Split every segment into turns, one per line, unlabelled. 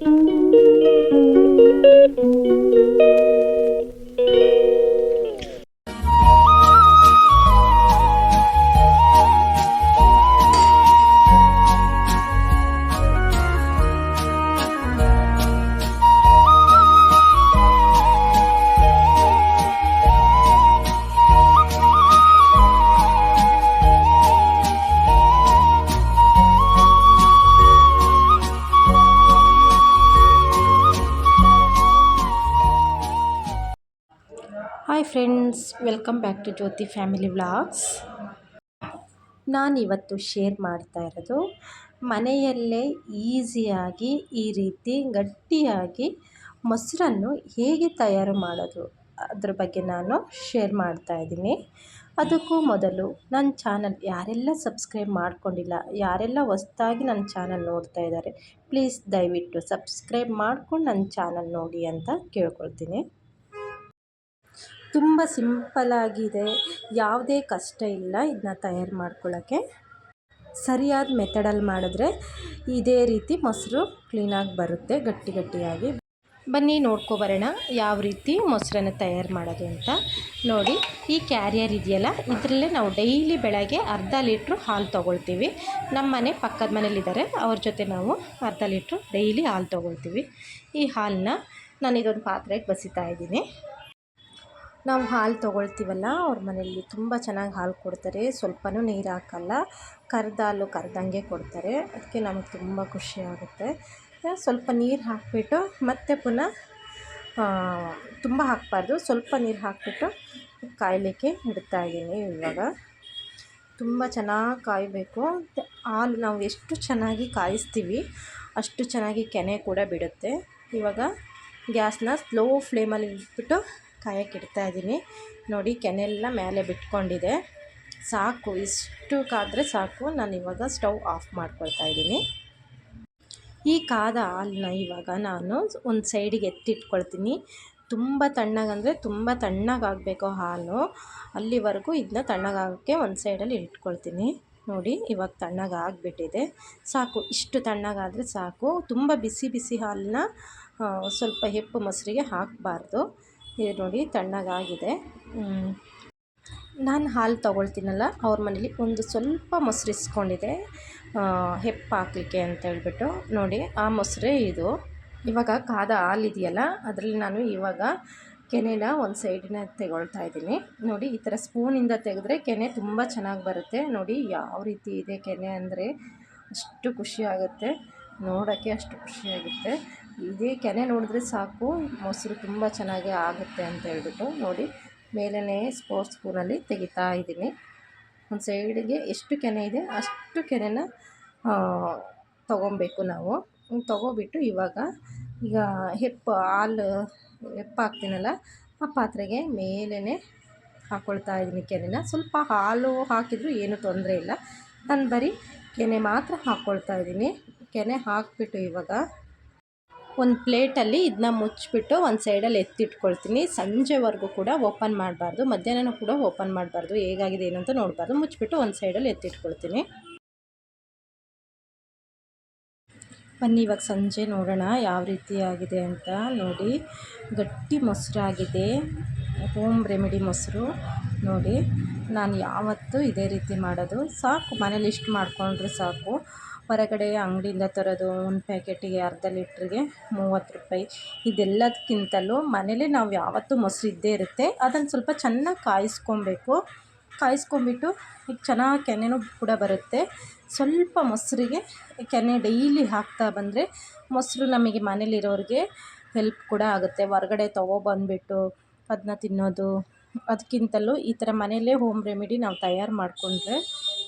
Música friends welcome back to Jyoti family vlogs ನಾನಿವತ್ತು share ಮಾಡ್ತಾ ಇರೋದು, ಮನೆಯಲ್ಲೇ ಈಸಿಯಾಗಿ ಈ ರೀತಿ ಗಟ್ಟಿಯಾಗಿ ಮೊಸರನ್ನು ಹೇಗೆ ತಯಾರು ಮಾಡೋದು, ಅದ್ರ ಬಗ್ಗೆ ನಾನು ಶೇರ್ ಮಾಡ್ತಾ ಇದ್ದೀನಿ. ಅದಕ್ಕೂ ಮೊದಲು, ನನ್ನ ಚಾನಲ್ ಯಾರೆಲ್ಲ ಸಬ್ಸ್ಕ್ರೈಬ್ ಮಾಡ್ಕೊಂಡಿಲ್ಲ, ಯಾರೆಲ್ಲ ಹೊಸ್ದಾಗಿ ನನ್ನ ಚಾನಲ್ ನೋಡ್ತಾ ಇದ್ದಾರೆ ಪ್ಲೀಸ್ ದಯವಿಟ್ಟು ಸಬ್ಸ್ಕ್ರೈಬ್ ಮಾಡ್ಕೊಂಡು ನನ್ನ ಚಾನಲ್ ನೋಡಿ ಅಂತ ಕೇಳ್ಕೊಳ್ತೀನಿ. ತುಂಬ ಸಿಂಪಲ್ಲಾಗಿದೆ ಯಾವುದೇ ಕಷ್ಟ ಇಲ್ಲ ಇದನ್ನ ತಯಾರು ಮಾಡ್ಕೊಳ್ಳೋಕ್ಕೆ ಸರಿಯಾದ ಮೆಥಡಲ್ಲಿ ಮಾಡಿದ್ರೆ ಇದೇ ರೀತಿ ಮೊಸರು ಕ್ಲೀನಾಗಿ ಬರುತ್ತೆ, ಗಟ್ಟಿ ಗಟ್ಟಿಯಾಗಿ. ಬನ್ನಿ ನೋಡ್ಕೊಬರೋಣ ಯಾವ ರೀತಿ ಮೊಸರನ್ನು ತಯಾರು ಮಾಡೋದು ಅಂತ. ನೋಡಿ, ಈ ಕ್ಯಾರಿಯರ್ ಇದೆಯಲ್ಲ, ಇದರಲ್ಲೇ ನಾವು ಡೈಲಿ ಬೆಳಗ್ಗೆ ಅರ್ಧ ಲೀಟ್ರು ಹಾಲು ತೊಗೊಳ್ತೀವಿ. ನಮ್ಮ ಮನೆ ಪಕ್ಕದ ಮನೇಲಿದ್ದಾರೆ ಅವ್ರ ಜೊತೆ ನಾವು ಅರ್ಧ ಲೀಟ್ರು ಡೈಲಿ ಹಾಲು ತೊಗೊಳ್ತೀವಿ. ಈ ಹಾಲನ್ನ ನಾನು ಇದೊಂದು ಪಾತ್ರೆಗೆ ಬಸಿತಾ ಇದ್ದೀನಿ. ನಾವು ಹಾಲು ತೊಗೊಳ್ತೀವಲ್ಲ, ಅವ್ರ ಮನೆಯಲ್ಲಿ ತುಂಬ ಚೆನ್ನಾಗಿ ಹಾಲು ಕೊಡ್ತಾರೆ, ಸ್ವಲ್ಪನೂ ನೀರು ಹಾಕಲ್ಲ, ಕರ್ದ ಹಾಲು ಕರೆದಂಗೆ ಕೊಡ್ತಾರೆ ಅದಕ್ಕೆ ನಮಗೆ ತುಂಬ ಖುಷಿ ಆಗುತ್ತೆ. ಸ್ವಲ್ಪ ನೀರು ಹಾಕಿಬಿಟ್ಟು ಮತ್ತೆ ಪುನಃ ತುಂಬ ಹಾಕಬಾರ್ದು, ಸ್ವಲ್ಪ ನೀರು ಹಾಕಿಬಿಟ್ಟು ಕಾಯಲಿಕ್ಕೆ ಇಡ್ತಾ ಇದ್ದೀನಿ ಇವಾಗ. ತುಂಬ ಚೆನ್ನಾಗಿ ಕಾಯಬೇಕು. ಹಾಲು ನಾವು ಎಷ್ಟು ಚೆನ್ನಾಗಿ ಕಾಯಿಸ್ತೀವಿ, ಅಷ್ಟು ಚೆನ್ನಾಗಿ ಕೆನೆ ಕೂಡ ಬಿಡುತ್ತೆ. ಇವಾಗ ಗ್ಯಾಸ್ನ ಸ್ಲೋ ಫ್ಲೇಮಲ್ಲಿ ಇಟ್ಬಿಟ್ಟು ಕಾಯಕ್ಕೆ ಇಡ್ತಾ ಇದ್ದೀನಿ. ನೋಡಿ ಕೆನೆಲ್ಲ ಮೇಲೆ ಬಿಟ್ಕೊಂಡಿದೆ. ಸಾಕು ಇಷ್ಟು ಕಾದರೆ ಸಾಕು. ನಾನು ಇವಾಗ ಸ್ಟವ್ ಆಫ್ ಮಾಡ್ಕೊಳ್ತಾ ಇದ್ದೀನಿ. ಈ ಕಾದ ಹಾಲನ್ನ ಇವಾಗ ನಾನು ಒಂದು ಸೈಡಿಗೆ ಎತ್ತಿಟ್ಕೊಳ್ತೀನಿ. ತುಂಬ ತಣ್ಣಗಂದರೆ ತುಂಬ ತಣ್ಣಗಾಗಬೇಕು ಹಾಲು. ಅಲ್ಲಿವರೆಗೂ ಇದನ್ನ ತಣ್ಣಗಾಗೋಕ್ಕೆ ಒಂದು ಸೈಡಲ್ಲಿ ಇಟ್ಕೊಳ್ತೀನಿ. ನೋಡಿ, ಇವಾಗ ತಣ್ಣಗಾಗ್ಬಿಟ್ಟಿದೆ. ಸಾಕು, ಇಷ್ಟು ತಣ್ಣಗಾದರೆ ಸಾಕು. ತುಂಬ ಬಿಸಿ ಬಿಸಿ ಹಾಲನ್ನ ಸ್ವಲ್ಪ ಹೆಪ್ಪು ಮೊಸರಿಗೆ ಹಾಕಬಾರ್ದು. ಇದು ನೋಡಿ ತಣ್ಣಗಾಗಿದೆ ನಾನು ಹಾಲು ತೊಗೊಳ್ತೀನಲ್ಲ, ಅವ್ರ ಮನೇಲಿ ಒಂದು ಸ್ವಲ್ಪ ಮೊಸರು ಇಸ್ಕೊಂಡಿದೆ. ಹೆಪ್ಪು ಹಾಕಲಿಕ್ಕೆ ಅಂತ ಹೇಳ್ಬಿಟ್ಟು. ನೋಡಿ, ಆ ಮೊಸರೇ ಇದು. ಇವಾಗ ಕಾದ ಹಾಲು ಇದೆಯಲ್ಲ, ಅದರಲ್ಲಿ ನಾನು ಇವಾಗ ಕೆನೆನ ಒಂದು ಸೈಡಿನ ತೆಗೊಳ್ತಾ ಇದ್ದೀನಿ. ನೋಡಿ, ಈ ಥರ ಸ್ಪೂನಿಂದ ತೆಗೆದ್ರೆ ಕೆನೆ ತುಂಬ ಚೆನ್ನಾಗಿ ಬರುತ್ತೆ. ನೋಡಿ, ಯಾವ ರೀತಿ ಇದೆ ಕೆನೆ ಅಂದರೆ ಅಷ್ಟು ಖುಷಿ ಆಗುತ್ತೆ. ನೋಡೋಕ್ಕೆ ಅಷ್ಟು ಖುಷಿಯಾಗುತ್ತೆ. ಇದೇ ಕೆನೆ ನೋಡಿದ್ರೆ ಸಾಕು. ಮೊಸರು ತುಂಬ ಚೆನ್ನಾಗಿ ಆಗುತ್ತೆ ಅಂತ ಹೇಳ್ಬಿಟ್ಟು ನೋಡಿ. ಮೇಲೇ ಸ್ಪೋರ್ಟ್ಸ್ ಸ್ಪೂನಲ್ಲಿ ತೆಗಿತಾ ಇದ್ದೀನಿ. ಒಂದು ಸೈಡಿಗೆ ಎಷ್ಟು ಕೆನೆ ಇದೆ ಅಷ್ಟು ಕೆನೆನ ತೊಗೊಬೇಕು ನಾವು. ತೊಗೊಬಿಟ್ಟು ಇವಾಗ ಈಗ ಹೆಪ್ಪು, ಹಾಲು, ಹೆಪ್ಪು ಹಾಕ್ತೀನಲ್ಲ, ಆ ಪಾತ್ರೆಗೆ ಮೇಲೇ ಹಾಕ್ಕೊಳ್ತಾ ಇದ್ದೀನಿ ಕೆನೆನ. ಸ್ವಲ್ಪ ಹಾಲು ಹಾಕಿದರೂ ಏನೂ ತೊಂದರೆ ಇಲ್ಲ. ನಾನು ಬರೀ ಕೆನೆ ಮಾತ್ರ ಹಾಕ್ಕೊಳ್ತಾ ಇದ್ದೀನಿ. ಕೆನೆ ಹಾಕಿಬಿಟ್ಟು ಇವಾಗ ಒಂದು ಪ್ಲೇಟಲ್ಲಿ ಇದನ್ನ ಮುಚ್ಚಿಬಿಟ್ಟು ಒಂದು ಸೈಡಲ್ಲಿ ಎತ್ತಿಟ್ಕೊಳ್ತೀನಿ. ಸಂಜೆವರೆಗೂ ಕೂಡ ಓಪನ್ ಮಾಡಬಾರ್ದು. ಮಧ್ಯಾಹ್ನನೂ ಕೂಡ ಓಪನ್ ಮಾಡಬಾರ್ದು. ಹೇಗಾಗಿದೆ, ಏನು ಅಂತ ನೋಡಬಾರ್ದು. ಮುಚ್ಚಿಬಿಟ್ಟು ಒಂದು ಸೈಡಲ್ಲಿ ಎತ್ತಿಟ್ಕೊಳ್ತೀನಿ. ಬನ್ನಿ, ಇವಾಗ ಸಂಜೆ ನೋಡೋಣ ಯಾವ ರೀತಿ ಆಗಿದೆ ಅಂತ ನೋಡಿ. ಗಟ್ಟಿ ಮೊಸರಾಗಿದೆ ಹೋಮ್ ರೆಮಿಡಿ ಮೊಸರು ನೋಡಿ. ನಾನು ಯಾವತ್ತೂ ಇದೇ ರೀತಿ ಮಾಡೋದು. ಸಾಕು, ಮನೇಲಿ ಇಷ್ಟು ಮಾಡಿಕೊಂಡ್ರೆ ಸಾಕು. ಹೊರಗಡೆ ಅಂಗಡಿಯಿಂದ ತರೋದು, ಒಂದು ಪ್ಯಾಕೆಟಿಗೆ ಅರ್ಧ ಲೀಟ್ರಿಗೆ ಮೂವತ್ತು ರೂಪಾಯಿ. ಇದೆಲ್ಲದಕ್ಕಿಂತಲೂ ಮನೇಲೆ ನಾವು ಯಾವತ್ತೂ ಮೊಸರು ಇದ್ದೇ ಇರುತ್ತೆ. ಅದನ್ನು ಸ್ವಲ್ಪ ಚೆನ್ನಾಗಿ ಕಾಯಿಸ್ಕೊಬೇಕು. ಕಾಯಿಸ್ಕೊಂಬಿಟ್ಟು ಈಗ ಚೆನ್ನಾಗಿ ಕೆನೆನೂ ಕೂಡ ಬರುತ್ತೆ. ಸ್ವಲ್ಪ ಮೊಸರಿಗೆ ಕೆನೆ ಡೈಲಿ ಹಾಕ್ತಾ ಬಂದರೆ ಮೊಸರು ನಮಗೆ ಮನೇಲಿರೋರಿಗೆ ಹೆಲ್ಪ್ ಕೂಡ ಆಗುತ್ತೆ. ಹೊರಗಡೆ ತೊಗೊಬಂದ್ಬಿಟ್ಟು ಅದನ್ನ ತಿನ್ನೋದು, ಅದಕ್ಕಿಂತಲೂ ಈ ಥರ ಮನೆಯಲ್ಲೇ ಹೋಮ್ ರೆಮಿಡಿ ನಾವು ತಯಾರು ಮಾಡಿಕೊಂಡ್ರೆ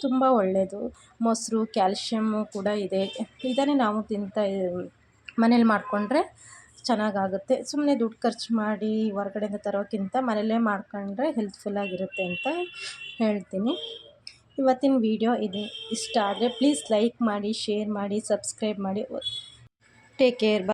ತುಂಬ ಒಳ್ಳೆಯದು ಮೊಸರು ಕ್ಯಾಲ್ಶಿಯಮ್ಮು ಕೂಡ ಇದೆ. ಇದನ್ನೇ ನಾವು ತಿಂತಾ ಮನೇಲಿ ಮಾಡಿಕೊಂಡ್ರೆ ಚೆನ್ನಾಗಾಗುತ್ತೆ. ಸುಮ್ಮನೆ ದುಡ್ಡು ಖರ್ಚು ಮಾಡಿ ಹೊರ್ಗಡೆಯಿಂದ ತರೋಕ್ಕಿಂತ ಮನೇಲೇ ಮಾಡ್ಕೊಂಡ್ರೆ ಹೆಲ್ತ್ಫುಲ್ಲಾಗಿರುತ್ತೆ ಅಂತ ಹೇಳ್ತೀನಿ. ಇವತ್ತಿನ ವೀಡಿಯೋ ಇದು. ಇಷ್ಟ ಆದರೆ ಪ್ಲೀಸ್ ಲೈಕ್ ಮಾಡಿ, ಶೇರ್ ಮಾಡಿ, ಸಬ್ಸ್ಕ್ರೈಬ್ ಮಾಡಿ. Take care.